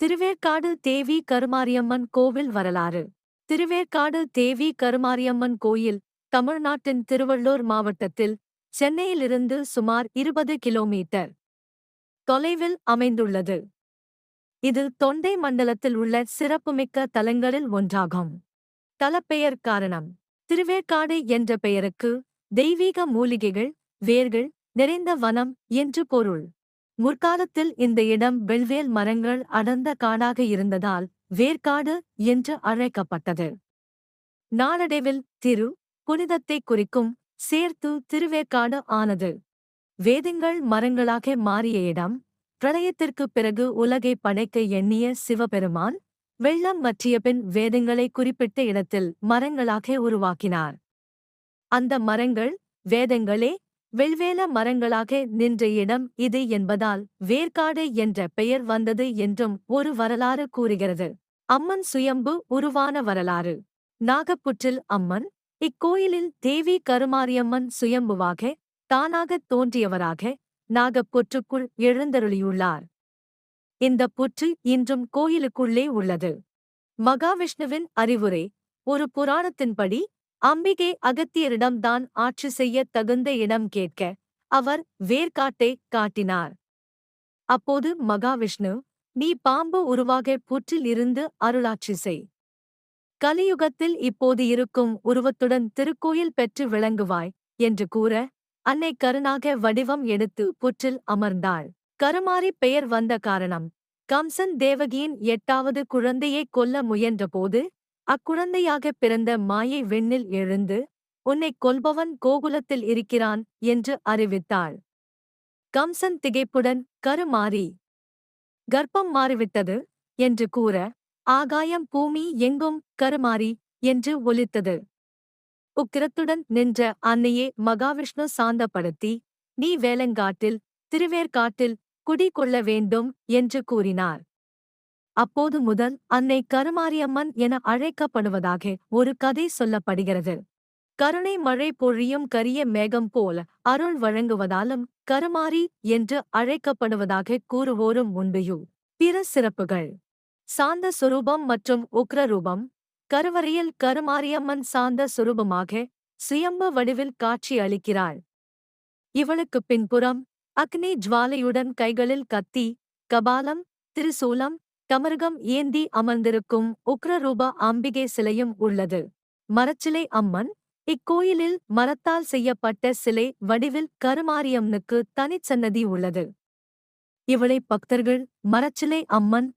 திருவேற்காடு தேவி கருமாரியம்மன் கோவில் வரலாறு. திருவேற்காடு தேவி கருமாரியம்மன் கோயில் தமிழ்நாட்டின் திருவள்ளூர் மாவட்டத்தில் சென்னையிலிருந்து சுமார் இருபது கிலோமீட்டர் தொலைவில் அமைந்துள்ளது. இது தொண்டை மண்டலத்தில் உள்ள சிறப்புமிக்க தலங்களில் ஒன்றாகும். தலப்பெயர் காரணம். திருவேற்காடு என்ற பெயருக்கு தெய்வீக மூலிகைகள் வேர்கள் நிறைந்த வனம் என்று பொருள். முற்காலத்தில் இந்த இடம் வெள்வேல் மரங்கள் அடர்ந்த காடாக இருந்ததால் வேர்க்காடு என்று அழைக்கப்பட்டது. நாளடைவில் திரு புனிதத்தை குறிக்கும் சேர்த்து திருவேற்காடு ஆனது. வேதங்கள் மரங்களாக மாறிய இடம் பிரளயத்திற்கு பிறகு உலகை படைக்க எண்ணிய சிவபெருமான் வெள்ளம் வற்றிய பின் வேதங்களை குறிப்பிட்ட இடத்தில் மரங்களாக உருவாக்கினார். அந்த மரங்கள் வேதங்களே வெள்வேல மரங்களாக நின்ற இடம் இது என்பதால் வேர்க்காடு என்ற பெயர் வந்தது என்றும் ஒரு வரலாறு கூறுகிறது. அம்மன் சுயம்பு உருவான வரலாறு. நாகப்புற்றில் அம்மன் இக்கோயிலில் தேவி கருமாரியம்மன் சுயம்புவாக தானாகத் தோன்றியவராக நாகப்புற்றுக்குள் எழுந்தருளியுள்ளார். இந்த புற்று இன்றும் கோயிலுக்குள்ளே உள்ளது. மகாவிஷ்ணுவின் அறிவுரை ஒரு புராணத்தின்படி அம்பிகை அகத்தியரிடம்தான் ஆட்சி செய்ய தகுந்த இடம் கேட்க அவர் வேர்காட்டை காட்டினார். அப்போது மகாவிஷ்ணு நீ பாம்பு உருவாக புற்றில் இருந்து அருளாட்சி செய். கலியுகத்தில் இப்போது இருக்கும் உருவத்துடன் திருக்கோயில் பெற்று விளங்குவாய் என்று கூற அன்னை கருணாக வடிவம் எடுத்து புற்றில் அமர்ந்தாள். கருமாறி பெயர் வந்த காரணம் கம்சன் தேவகியின் எட்டாவது குழந்தையைக் கொல்ல முயன்றபோது அக்குழந்தையாகப் பிறந்த மாயை வெண்ணில் எழுந்து உன்னைக் கொல்பவன் கோகுலத்தில் இருக்கிறான் என்று அறிவித்தாள். கம்சன் திகைப்புடன் கருமாறி கர்ப்பம் மாறிவிட்டது என்று கூற ஆகாயம் பூமி எங்கும் கருமாறி என்று ஒலித்தது. உக்கிரத்துடன் நின்ற அன்னையே மகாவிஷ்ணு சாந்தப்படுத்தி நீ வேலங்காட்டில் திருவேற்காட்டில் குடி கொள்ள வேண்டும் என்று கூறினார். அப்போது முதல் அன்னை கருமாரியம்மன் என அழைக்கப்படுவதாக ஒரு கதை சொல்லப்படுகிறது. கருணை மழை பொழியும் கரிய மேகம் போல அருள் வழங்குவதாலும் கருமாரி என்று அழைக்கப்படுவதாக கூறுவோரும் உண்டையு பிற சிறப்புகள். சாந்த சுரூபம் மற்றும் உக்ரரூபம் கருவறையில் கருமாரியம்மன் சாந்த சுரூபமாக சுயம்ப வடிவில் காட்சி அளிக்கிறாள். இவளுக்குப் பின்புறம் அக்னி ஜுவாலையுடன் கைகளில் கத்தி கபாலம் திருசூலம் கமருகம் ஏந்தி அமர்ந்திருக்கும் உக்ரரூப அம்பிகை சிலையும் உள்ளது. மரச்சிலை அம்மன் இக்கோயிலில் மரத்தால் செய்யப்பட்ட சிலை வடிவில் கருமாரியம்மனுக்கு தனிச்சன்னதி உள்ளது. இவளை பக்தர்கள் மரச்சிலை அம்மன்